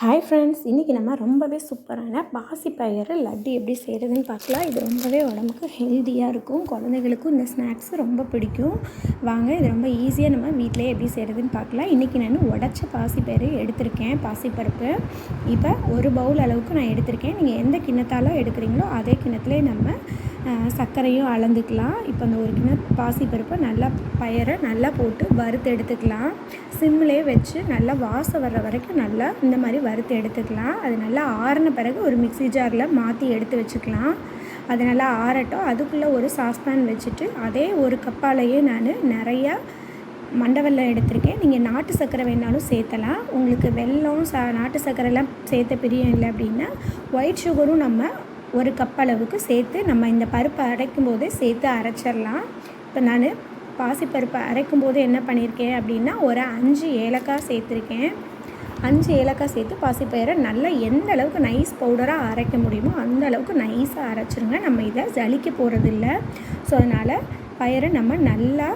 Hi friends இன்றைக்கி நம்ம ரொம்பவே சூப்பரான பாசிப்பயிறு லட்டு எப்படி செய்கிறதுன்னு பார்க்கலாம். இது ரொம்பவே உடம்புக்கு ஹெல்த்தியாக இருக்கும். குழந்தைகளுக்கும் இந்த ஸ்நாக்ஸ் ரொம்ப பிடிக்கும். வாங்க இது ரொம்ப ஈஸியாக நம்ம வீட்டிலே எப்படி செய்கிறதுன்னு பார்க்கலாம். இன்றைக்கி நான் உடச்ச பாசிப்பயிறு எடுத்திருக்கேன் பாசிப்பருப்பு இப்போ ஒரு பவுல் அளவுக்கு நான் எடுத்திருக்கேன். நீங்கள் எந்த கிண்ணத்தால் எடுக்கிறீங்களோ அதே கிண்ணத்துலேயே நம்ம சர்க்கரையும் அளந்துக்கலாம். இப்போ அந்த ஒரு கிணறு பாசிப்பருப்பை நல்லா பயரை நல்லா போட்டு வறுத்து எடுத்துக்கலாம். சிம்லேயே வச்சு நல்லா வாசம் வர்ற வரைக்கும் நல்லா இந்த மாதிரி வறுத்து எடுத்துக்கலாம். அது நல்லா ஆறின பிறகு ஒரு மிக்சி ஜாரில் மாற்றி எடுத்து வச்சுக்கலாம். அது நல்லா ஆறட்டும். அதுக்குள்ளே ஒரு சாஸ்பேன் வச்சுட்டு அதே ஒரு கப்பாலேயே நான் நிறையா மண்டவெல்லம் எடுத்திருக்கேன். நீங்கள் நாட்டு சர்க்கரை வேணாலும் சேர்த்தலாம். உங்களுக்கு வெல்லம் சா நாட்டு சர்க்கரைலாம் சேர்த்த பிரியம் இல்லை அப்படின்னா ஒயிட் சுகரும் நம்ம ஒரு கப் அளவுக்கு சேர்த்து நம்ம இந்த பருப்பை அரைக்கும் போதே சேர்த்து அரைச்சிடலாம். இப்போ நான் பாசிப்பருப்பை அரைக்கும் போது என்ன பண்ணியிருக்கேன் அப்படின்னா ஒரு அஞ்சு ஏலக்காய் சேர்த்துருக்கேன். அஞ்சு ஏலக்காய் சேர்த்து பாசிப்பயிரை நல்லா எந்த அளவுக்கு நைஸ் பவுடராக அரைக்க முடியுமோ அந்த அளவுக்கு நைஸாக அரைச்சிருங்க. நம்ம இதை ஜலிக்க போகிறதில்ல ஸோ அதனால் பயிரை நம்ம நல்லா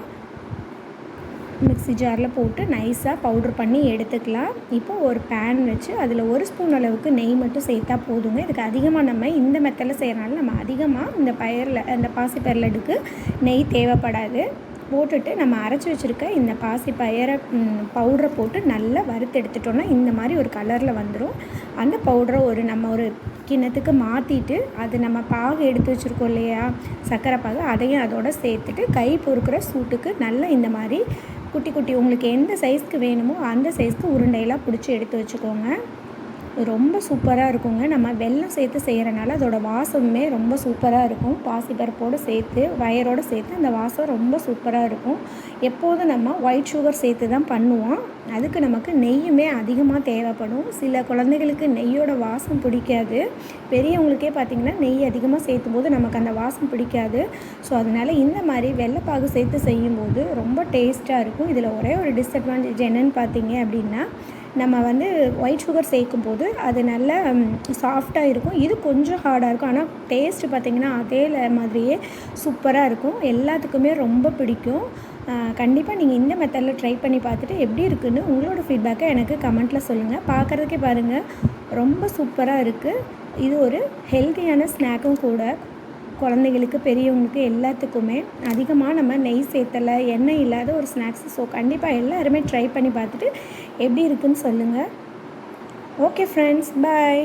மிக்ஸி ஜாரில் போட்டு நைஸாக பவுட்ரு பண்ணி எடுத்துக்கலாம். இப்போ ஒரு பேன் வச்சு அதில் ஒரு ஸ்பூன் அளவுக்கு நெய் மட்டும் சேர்த்தா போதுங்க. இதுக்கு அதிகமாக நம்ம இந்த மெத்தடில் செய்கிறனால நம்ம அதிகமாக இந்த பயரில் இந்த பாசிப்பெர்லட்டுக்கு நெய் தேவைப்படாது. போட்டுட்டு நம்ம அரைச்சி வச்சுருக்க இந்த பாசி பயரை பவுடரை போட்டு நல்லா வறுத்து எடுத்துட்டோன்னா இந்த மாதிரி ஒரு கலரில் வந்துடும் அந்த பவுடரை ஒரு நம்ம ஒரு கிண்ணத்துக்கு மாற்றிட்டு அது நம்ம பாகு எடுத்து வச்சுருக்கோம் இல்லையா சர்க்கரை பாகு அதையும் அதோட சேர்த்துட்டு கை பொறுக்கிற சூட்டுக்கு நல்லா இந்த மாதிரி குட்டி குட்டி உங்களுக்கு எந்த சைஸ்க்கு வேணுமோ அந்த சைஸ்க்கு உருண்டையெல்லாம் பிடிச்சி எடுத்து வச்சுக்கோங்க. ரொம்ப சூப்பராக இருக்குங்க. நம்ம வெள்ளம் சேர்த்து செய்கிறனால அதோடய வாசமுமே ரொம்ப சூப்பராக இருக்கும். பாசிப்பருப்போடு சேர்த்து வயரோடு சேர்த்து அந்த வாசம் ரொம்ப சூப்பராக இருக்கும். எப்போதும் நம்ம ஒயிட் சுகர் சேர்த்து தான் பண்ணுவோம். அதுக்கு நமக்கு நெய்யுமே அதிகமாக தேவைப்படும். சில குழந்தைகளுக்கு நெய்யோட வாசம் பிடிக்காது. பெரியவங்களுக்கே பார்த்திங்கன்னா நெய் அதிகமாக சேர்த்தும் போது நமக்கு அந்த வாசம் பிடிக்காது. ஸோ அதனால் இந்த மாதிரி வெள்ளைப்பாகு சேர்த்து செய்யும்போது ரொம்ப டேஸ்ட்டாக இருக்கும். இதில் ஒரே ஒரு டிஸ்அட்வான்டேஜ் என்னென்னு பார்த்தீங்க அப்படின்னா நம்ம வந்து ஒயிட் சுகர் சேர்க்கும் போது அது நல்ல சாஃப்டாக இருக்கும். இது கொஞ்சம் ஹார்டாக இருக்கும். ஆனால் டேஸ்ட்டு பார்த்திங்கன்னா அதே மாதிரியே சூப்பராக இருக்கும். எல்லாத்துக்குமே ரொம்ப பிடிக்கும். கண்டிப்பாக நீங்கள் இந்த மெத்தடில் ட்ரை பண்ணி பார்த்துட்டு எப்படி இருக்குன்னு உங்களோட ஃபீட்பேக்கை எனக்கு கமெண்ட்டில் சொல்லுங்கள் பார்க்குறதுக்கே பாருங்கள் ரொம்ப சூப்பராக இருக்குது இது ஒரு ஹெல்த்தியான ஸ்நாக்கும் கூட. குழந்தைங்களுக்கு பெரியவங்களுக்கு எல்லாத்துக்குமே அதிகமாக நம்ம நெய் சேர்த்தலை எண்ணெய் இல்லாத ஒரு ஸ்நாக்ஸ் ஸோ கண்டிப்பாக எல்லாருமே ட்ரை பண்ணி பார்த்துட்டு எப்படி இருக்குன்னு சொல்லுங்கள் ஓகே ஃப்ரெண்ட்ஸ் பாய்